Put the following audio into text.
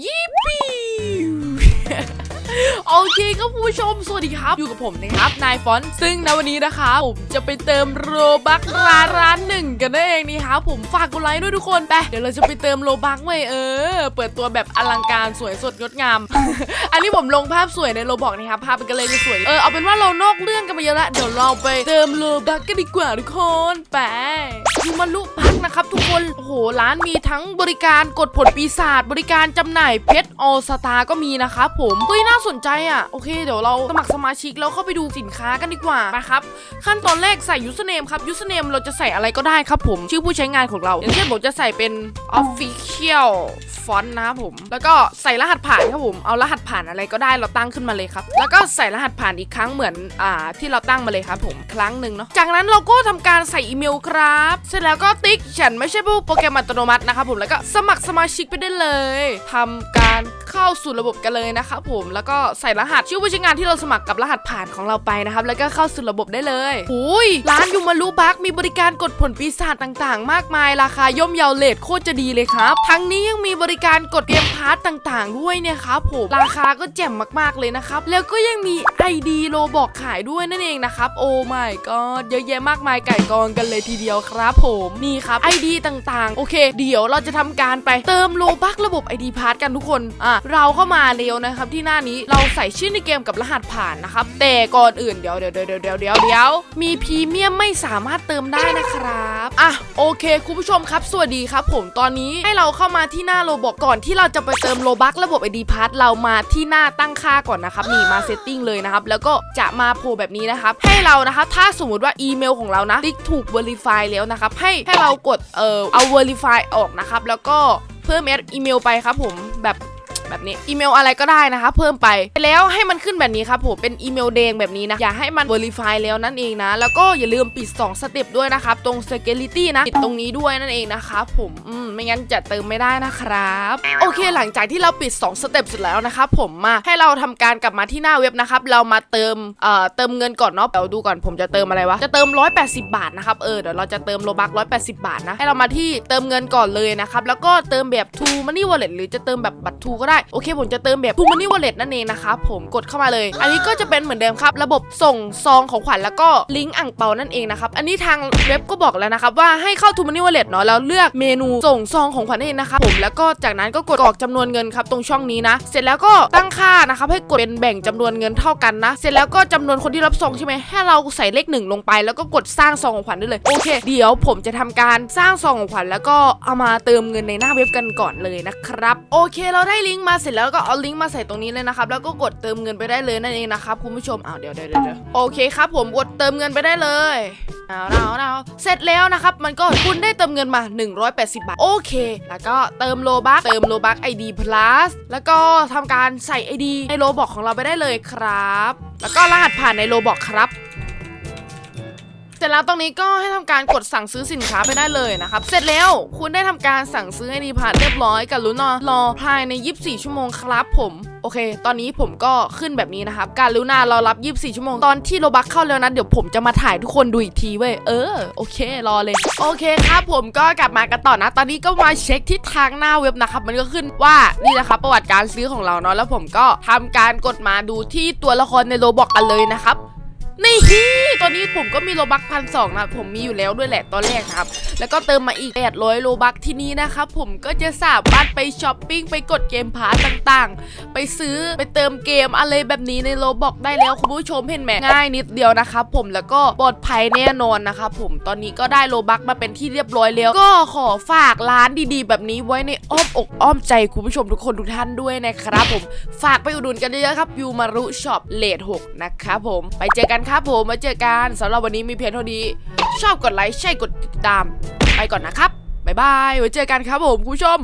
ยิปปี้ โอเคครับผู้ชมสวัสดีครับ อยู่กับผมนะครับนายฟอนซึ่งในวันนี้นะคะผมจะไปเติมโรบักร้านร้านหนึ่งกันนั่นเองนี่ครับผมฝากกดไลค์ด้วยทุกคนไปเดี๋ยวเราจะไปเติมโรบักไว้เออ เปิดตัวแบบอลังการสวยสดงดงาม อันนี้ผมลงภาพสวยในโรบอกนะครับภาพเป็นกันเลยสวยเออเอาเป็นว่าเรานอกเรื่องกันไปเยอะละเดี๋ยวเราไปเติมโรบักกันดีกว่าทุกคนไปยูมาลุพักนะครับทุกคนโอ้โหร้านมีทั้งบริการกดผลปีศาจบริการจำหน่ายเพชรออสตาก็มีนะครับผมเฮ้ยน่าสนใจอะ โอเค เดี๋ยวเราสมัครสมาชิกแล้วเข้าไปดูสินค้ากันดีกว่านะครับ ขั้นตอนแรกใส่ username ครับ username เราจะใส่อะไรก็ได้ครับผม ชื่อผู้ใช้งานของเรา อย่างเช่นผมจะใส่เป็น official font นะครับผม แล้วก็ใส่รหัสผ่านครับผม เอารหัสผ่านอะไรก็ได้เราตั้งขึ้นมาเลยครับ แล้วก็ใส่รหัสผ่านอีกครั้งเหมือนอ่าที่เราตั้งมาเลยครับผมครั้งหนึ่งเนาะ จากนั้นเราก็ทำการใส่อีเมลครับ เสร็จแล้วก็ติ๊กฉันไม่ใช่ผู้โปรแกรมอัตโนมัตินะครับผม แล้วก็สมัครสมาชิกไปได้เลยทำการเข้าสู่ระบบกันเลยนะครับผม แล้วก็ใส่รหัสชื่อผู้ใช้งานที่เราสมัครกับรหัสผ่านของเราไปนะครับ แล้วก็เข้าสู่ระบบได้เลยหุยร้านยูมารุบักมีบริการกดผลปีศาจต่างๆ มากมาย ราคาย่อมเยาเลทโคตรจะดีเลยครับ ทั้งนี้ยังมีบริการกดเกมพาร์ตต่างๆ ด้วยเนี่ยครับผมราคาก็แจ่มมากๆเลยนะครับ แล้วก็ยังมี ID โลบอกขายด้วยนั่นเองนะครับ โอ้ my god เยอะแยะมากมายไก่กองกันเลยทีเดียวครับผมนี่ครับ ID ต่างๆ โอเค เดี๋ยวเราจะทำการไปเติมโลบักระบบ ID พาร์ตกันทุกคนอะเราเข้ามาเร็วนะครับที่หน้านี้เราใส่ชื่อในเกมกับรหัสผ่านนะครับ แต่ก่อนอื่นเดี๋ยวเดี๋ยวเดี๋ยวเดี๋ยวเดี๋ยวเดี๋ยวมีพรีเมียมไม่สามารถเติมได้นะครับอะโอเคคุณผู้ชมครับสวัสดีครับ ผมตอนนี้ให้เราเข้ามาที่หน้าโลบอกก่อนที่เราจะไปเติมโลบักระบบ ID พาร์ตเรามาที่หน้าตั้งค่าก่อนนะครับนี่มาเซตติ้งเลยนะครับ แล้วก็จะมาโผล่แบบนี้นะครับให้เรานะครับถ้าสมมติว่าอีเมลของเรานะติ๊กถูก Verify แล้วนะครับให้ให้เรากดเอ่อเอา Verify ออกนะครับแล้วก็เพิ่มแอดอีเมลไปครับผมแบบ แบบนี้อีเมลอะไรก็ได้นะคะ เพิ่มไปแล้วให้มันขึ้นแบบนี้ครับผมเป็นอีเมลแดงแบบนี้นะอย่าให้มัน Verify แล้วนั่นเองนะ แล้วก็อย่าลืมปิด 2 สเต็ปด้วยนะครับ ตรง Security นะปิดตรงนี้ด้วยนั่นเองนะครับผมอืมไม่งั้นจะเติมไม่ได้นะครับ โอเค หลังจากที่เราปิด 2 สเต็ปเสร็จแล้วนะครับผมมาให้เราทำการกลับมาที่หน้าเว็บนะครับเรามาเติมเอ่อเติมเงินก่อนเนาะเดี๋ยวดูก่อนผมจะเติมอะไรวะจะเติม 180 บาทนะครับเออเดี๋ยวเราจะเติมโลบัก180 บาทนะให้เรามาที่เติมเงินก่อนเลยนะครับแล้วก็เติมแบบ True Money Wallet หรือจะเติมแบบบัตร True ก็ได้โอเคผมจะเติมแบบ True Money Wallet นั่นเองนะครับผมกดเข้ามาเลย อันนี้ก็จะเป็นเหมือนเดิมครับ ระบบส่งซองของขวัญแล้วก็ลิงก์อ่างเปานั่นเองนะครับอันนี้ทางเว็บก็บอกแล้วนะครับว่าให้เข้า True Money Wallet เนาะแล้วเลือกเมนูส่งซองของขวัญนั่นเองนะครับผมแล้วก็จากนั้นก็กดกรอกจำนวนเงินครับตรงช่องนี้นะ เสร็จแล้วก็ตั้งค่านะครับให้กดเป็นแบ่งจำนวนเงินเท่ากันนะ เสร็จแล้วก็จำนวนคนที่รับซองใช่ไหมให้เราใส่เลขหนึ่งลงไปแล้วก็กดสร้างซองของขวัญได้เลยโอเค เดี๋ยวผมจะทำการสร้างซองของขวัญแล้วก็เอามาเติมเงินในหน้าเว็บกันก่อนเลยนะครับ โอเคเราได้ลิงก์มาเสร็จแล้วก็เอาลิงก์มาใส่ตรงนี้เลยนะครับ แล้วก็กดเติมเงินไปได้เลยนั่นเองนะครับคุณผู้ชมอ้าวเดี๋ยวเดี๋ยวเดี๋ยวโอเคครับ ผมกดเติมเงินไปได้เลยเอาเอาเอาเสร็จแล้วนะครับมันก็คุณได้เติมเงินมา 180 บาท โอเค แล้วก็เติมโลบักเติมโลบัก ID plus แล้วก็ทำการใส่ ID ในโลบอกของเราไปได้เลยครับ แล้วก็รหัสผ่านในโลบอกครับ สร็จแล้วตรงนี้ก็ให้ทำการกดสั่งซื้อสินค้าไปได้เลยนะครับ เสร็จแล้วคุณได้ทำการสั่งซื้อไอดีผ่านเรียบร้อยกับรุนารอภายใน 24 ชั่วโมงครับผมโอเค ตอนนี้ผมก็ขึ้นแบบนี้นะครับ การรุนารอรับ 24 ชั่วโมง ตอนที่โลบักเข้าแล้วนะ เดี๋ยวผมจะมาถ่ายทุกคนดูอีกทีเว้ย เออ โอเค รอเลย โอเคครับผมก็กลับมากันต่อนะ ตอนนี้ก็มาเช็คที่ทางหน้าเว็บนะครับ มันก็ขึ้นว่า นี่นะครับ ประวัติการซื้อของเราเนาะ แล้วผมก็ทำการกดมาดูที่ตัวละครในโลบอกกันเลยนะครับ นี่ฮีตอนนี้ผมก็มีโลบักพันสองนะผมมีอยู่แล้วด้วยแหละตอนแรกครับ แล้วก็เติมมาอีก 800 โลบักที่นี้นะครับผมก็จะสามารถไปช้อปปิ้งไปกดเกมพาร์ตต่างๆ ไปซื้อไปเติมเกมอะไรแบบนี้ในโลบอกได้แล้วคุณผู้ชมเห็นไหมง่ายนิดเดียวนะครับผมแล้วก็ปลอดภัยแน่นอนนะครับผมตอนนี้ก็ได้โลบักมาเป็นที่เรียบร้อยแล้ว ก็ขอฝากร้านดีๆ แบบนี้ไว้ในอ้อมอกอ้อมใจคุณผู้ชมทุกคนทุกท่านด้วยนะครับผมฝากไปอุดหนุนกันเยอะๆครับยูมารุช็อปเลทหกนะครับผมไปเจอกันครับผมมาเจอกันสำหรับวันนี้มีเพียงเท่านี้ ชอบกดไลค์ใช่กดติดตาม ไปก่อนนะครับ บ๊ายบายไว้เจอกันครับผมคุณผู้ชม